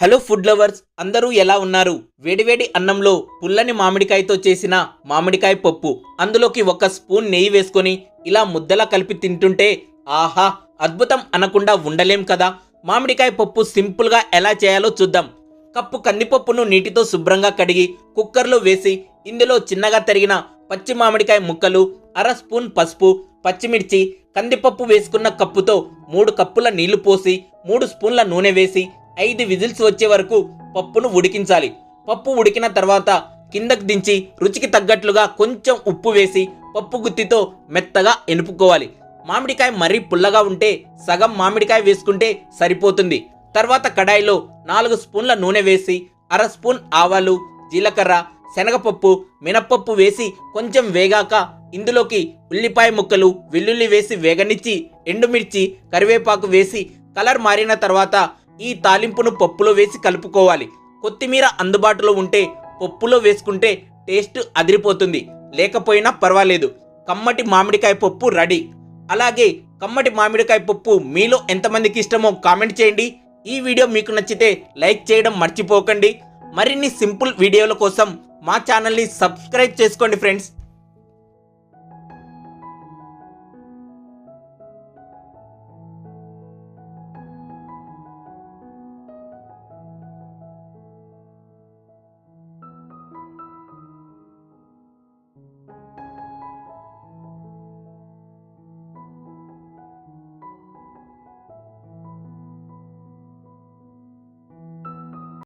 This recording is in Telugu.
హలో ఫుడ్ లవర్స్ అందరూ ఎలా ఉన్నారు? వేడివేడి అన్నంలో పుల్లని మామిడికాయతో చేసిన మామిడికాయ పప్పు అందులోకి ఒక స్పూన్ నెయ్యి వేసుకొని ఇలా ముద్దలా కలిపి తింటుంటే ఆహా అద్భుతం అనకుండా ఉండలేం కదా? మామిడికాయ పప్పు సింపుల్గా ఎలా చేయాలో చూద్దాం. కప్పు కందిపప్పును నీటితో శుభ్రంగా కడిగి కుక్కర్లో వేసి ఇందులో చిన్నగా తరిగిన పచ్చి మామిడికాయ ముక్కలు అర స్పూన్ పసుపు పచ్చిమిర్చి కందిపప్పు వేసుకున్న కప్పుతో మూడు కప్పుల నీళ్ళు పోసి మూడు స్పూన్ల నూనె వేసి ఐదు విజిల్స్ వచ్చే వరకు పప్పును ఉడికించాలి. పప్పు ఉడికిన తర్వాత కిందకు దించి రుచికి తగ్గట్లుగా కొంచెం ఉప్పు వేసి పప్పు గుత్తితో మెత్తగా ఎనుపుకోవాలి మామిడికాయ మరీ పుల్లగా ఉంటే సగం మామిడికాయ వేసుకుంటే సరిపోతుంది. తర్వాత కడాయిలో నాలుగు స్పూన్ల నూనె వేసి అర స్పూన్ ఆవాలు జీలకర్ర శనగపప్పు మినప్పప్పు వేసి కొంచెం వేగాక ఇందులోకి ఉల్లిపాయ ముక్కలు వెల్లుల్లి వేసి వేగనిచ్చి ఎండుమిర్చి కరివేపాకు వేసి కలర్ మారిన తర్వాత ఈ తాలింపును పప్పులో వేసి కలుపుకోవాలి. కొత్తిమీర అందుబాటులో ఉంటే పప్పులో వేసుకుంటే టేస్ట్ అదిరిపోతుంది. లేకపోయినా పర్వాలేదు. కమ్మటి మామిడికాయ పప్పు రెడీ. అలాగే కమ్మటి మామిడికాయ పప్పు మీలో ఎంతమందికి ఇష్టమో కామెంట్ చేయండి. ఈ వీడియో మీకు నచ్చితే లైక్ చేయడం మర్చిపోకండి. మరిన్ని సింపుల్ వీడియోల కోసం మా ఛానల్ని సబ్స్క్రైబ్ చేసుకోండి ఫ్రెండ్స్.